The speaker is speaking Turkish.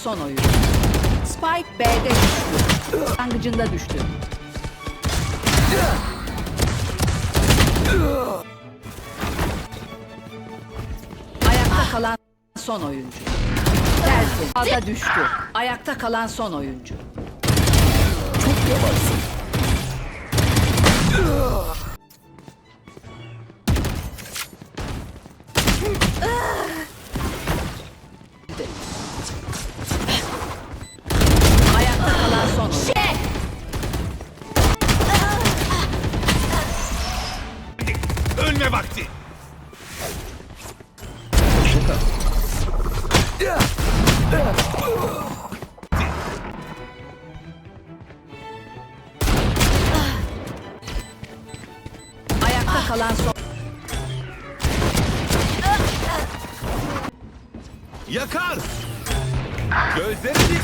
son oyun. Spike B'de düştü. Başlangıcında düştü. Ayakta kalan son oyuncu. Tersi. Ada düştü. Ayakta kalan son oyuncu. Çok yavaşsın. Ölme vakti. Ayakta kalan son Yakar. Gözlere dikkat.